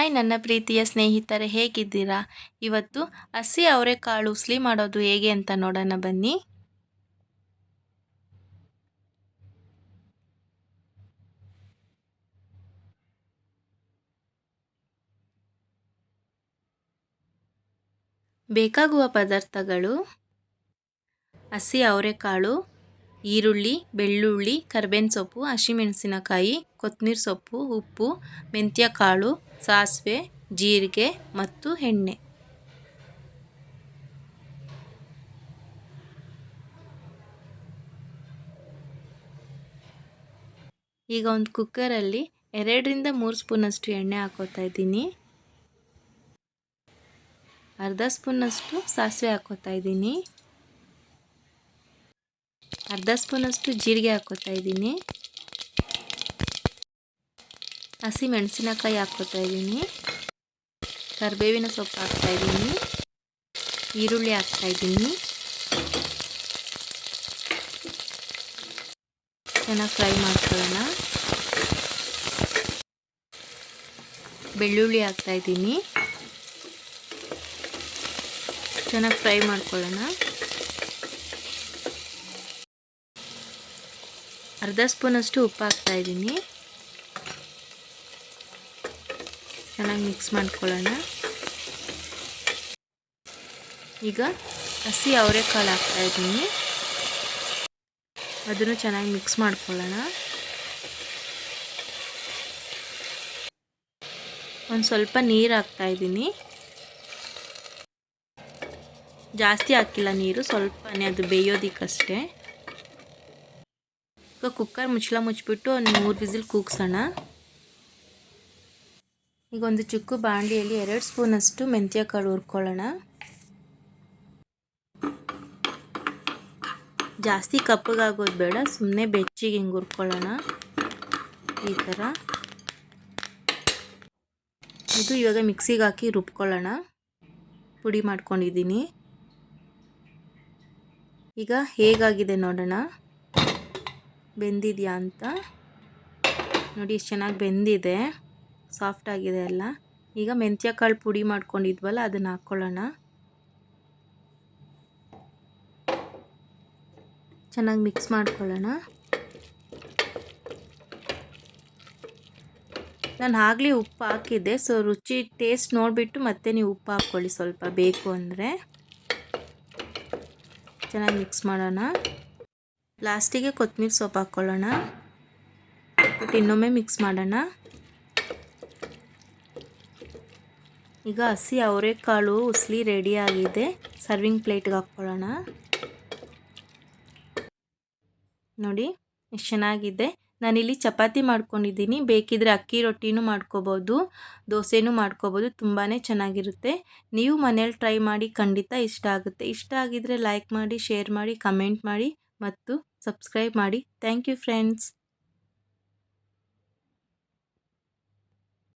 Hi, ನನ್ನ ಪ್ರೀತಿಯ ಸ್ನೇಹಿತರೆ, ಹೇಗಿದ್ದೀರಾ? ಇವತ್ತು ಹಸಿ ಅವರೆಕಾಳು ಉಸ್ಲಿ ಮಾಡೋದು ಹೇಗೆ ಅಂತ ನೋಡೋಣ, ಬನ್ನಿ. ಬೇಕಾಗುವ ಪದಾರ್ಥಗಳು. ಹಸಿ ಅವರೆಕಾಳು. ಈರುಳ್ಳಿ, ಬೆಳ್ಳುಳ್ಳಿ ಕರ್ಬೇವಿನ ಸೊಪ್ಪು, ಹಸಿಮೆಣಸಿನಕಾಯಿ ಕೊತ್ತಂಬರಿ ಸೊಪ್ಪು, ಉಪ್ಪು ಮೆಂತ್ಯ ಕಾಳು ಸಾಸಿವೆ, ಜೀರಿಗೆ ಮತ್ತು ಎಣ್ಣೆ. ಈಗ ಒಂದು ಕುಕ್ಕರಲ್ಲಿ ಎರಡರಿಂದ ಮೂರು ಸ್ಪೂನಷ್ಟು ಎಣ್ಣೆ ಹಾಕೋತಾ ಇದ್ದೀನಿ. ಅರ್ಧ ಸ್ಪೂನಷ್ಟು ಸಾಸಿವೆ ಹಾಕೋತಾ ಇದ್ದೀನಿ. ಅರ್ಧ ಸ್ಪೂನಷ್ಟು ಜೀರಿಗೆ ಹಾಕೋತಾ ಇದ್ದೀನಿ. ಹಸಿ ಮೆಣಸಿನಕಾಯಿ ಹಾಕ್ಕೋತಾ ಇದ್ದೀನಿ. ಕರಿಬೇವಿನ ಸೊಪ್ಪು ಹಾಕ್ತಾ ಇದ್ದೀನಿ. ಈರುಳ್ಳಿ ಹಾಕ್ತಾ ಇದ್ದೀನಿ. ಚೆನ್ನಾಗಿ ಫ್ರೈ ಮಾಡ್ಕೊಳ್ಳೋಣ. ಬೆಳ್ಳುಳ್ಳಿ ಹಾಕ್ತಾ ಇದ್ದೀನಿ. ಚೆನ್ನಾಗಿ ಫ್ರೈ ಮಾಡ್ಕೊಳ್ಳೋಣ. ಅರ್ಧ ಸ್ಪೂನಷ್ಟು ಉಪ್ಪು ಹಾಕ್ತಾ ಇದ್ದೀನಿ. ಚೆನ್ನಾಗಿ ಮಿಕ್ಸ್ ಮಾಡ್ಕೊಳ್ಳೋಣ. ಈಗ ಹಸಿ ಅವರೆಕಾಳು ಹಾಕ್ತಾ ಇದ್ದೀನಿ. ಅದನ್ನು ಚೆನ್ನಾಗಿ ಮಿಕ್ಸ್ ಮಾಡ್ಕೊಳ್ಳೋಣ. ಒಂದು ಸ್ವಲ್ಪ ನೀರು ಹಾಕ್ತಾ ಇದ್ದೀನಿ. ಜಾಸ್ತಿ ಹಾಕಿಲ್ಲ ನೀರು, ಸ್ವಲ್ಪನೇ, ಅದು ಬೇಯೋದಿಕ್ಕಷ್ಟೇ. ಈಗ ಕುಕ್ಕರ್ ಮುಚ್ಚಳ ಮುಚ್ಚಿಬಿಟ್ಟು ಒಂದು ಮೂರು ವಿಸಿಲ್ ಕೂಗ್ಸೋಣ. ಈಗ ಒಂದು ಚಿಕ್ಕ ಬಾಂಡಿಯಲ್ಲಿ ಎರಡು ಸ್ಪೂನಷ್ಟು ಮೆಂತ್ಯ ಕಾಳು ಹುರ್ಕೊಳ್ಳೋಣ. ಜಾಸ್ತಿ ಕಪ್ಪಗಾಗೋದು ಬೇಡ ಸುಮ್ಮನೆ ಬೆಚ್ಚಿಗೆ ಹಿಂಗೆ ಹುರ್ಕೊಳ್ಳೋಣ. ಈ ಥರ ಇದು ಇವಾಗ ಮಿಕ್ಸಿಗೆ ಹಾಕಿ ರುಬ್ಕೊಳ್ಳೋಣ. ಪುಡಿ ಮಾಡ್ಕೊಂಡಿದ್ದೀನಿ. ಈಗ ಹೇಗಾಗಿದೆ ನೋಡೋಣ. ಬೆಂದಿದೆಯಾ ಅಂತ? ನೋಡಿ ಎಷ್ಟು ಚೆನ್ನಾಗಿ ಬೆಂದಿದೆ. ಸಾಫ್ಟ್ ಆಗಿದೆ ಎಲ್ಲ. ಈಗ ಮೆಂತ್ಯ ಕಾಳು ಪುಡಿ ಮಾಡ್ಕೊಂಡಿದ್ವಲ್ಲ ಅದನ್ನು ಹಾಕ್ಕೊಳ್ಳೋಣ ಚೆನ್ನಾಗಿ ಮಿಕ್ಸ್ ಮಾಡ್ಕೊಳ್ಳೋಣ. ನಾನು ಆಗಲೇ ಉಪ್ಪು ಹಾಕಿದ್ದೆ ಸೊ ರುಚಿ ಟೇಸ್ಟ್ ನೋಡಿಬಿಟ್ಟು ಮತ್ತೆ ನೀವು ಉಪ್ಪು ಹಾಕ್ಕೊಳ್ಳಿ ಸ್ವಲ್ಪ. ಬೇಕು ಅಂದರೆ. ಚೆನ್ನಾಗಿ ಮಿಕ್ಸ್ ಮಾಡೋಣ. ಲಾಸ್ಟಿಗೆ ಕೊತ್ತಂಬರಿ ಸೊಪ್ಪು ಹಾಕ್ಕೊಳ್ಳೋಣ ಬಟ್ ಇನ್ನೊಮ್ಮೆ ಮಿಕ್ಸ್ ಮಾಡೋಣ. ಈಗ ಹಸಿ ಅವರೆಕಾಳು ಉಸ್ಲಿ ರೆಡಿಯಾಗಿದೆ ಸರ್ವಿಂಗ್ ಪ್ಲೇಟ್ಗೆ ಹಾಕ್ಕೊಳ್ಳೋಣ ನೋಡಿ, ಎಷ್ಟು ಚೆನ್ನಾಗಿದೆ. ನಾನಿಲ್ಲಿ ಚಪಾತಿ ಮಾಡ್ಕೊಂಡಿದ್ದೀನಿ. ಬೇಕಿದ್ರೆ ಅಕ್ಕಿ ರೊಟ್ಟಿನೂ ಮಾಡ್ಕೋಬೋದು. ದೋಸೆನೂ ಮಾಡ್ಕೋಬೋದು. ತುಂಬಾ ಚೆನ್ನಾಗಿರುತ್ತೆ. ನೀವು ಮನೇಲಿ ಟ್ರೈ ಮಾಡಿ ಖಂಡಿತ ಇಷ್ಟ ಆಗುತ್ತೆ. ಇಷ್ಟ ಆಗಿದ್ರೆ ಲೈಕ್ ಮಾಡಿ ಶೇರ್ ಮಾಡಿ ಕಮೆಂಟ್ ಮಾಡಿ. ಮತ್ತು ಸಬ್ಸ್ಕ್ರೈಬ್ ಮಾಡಿ. Thank you friends.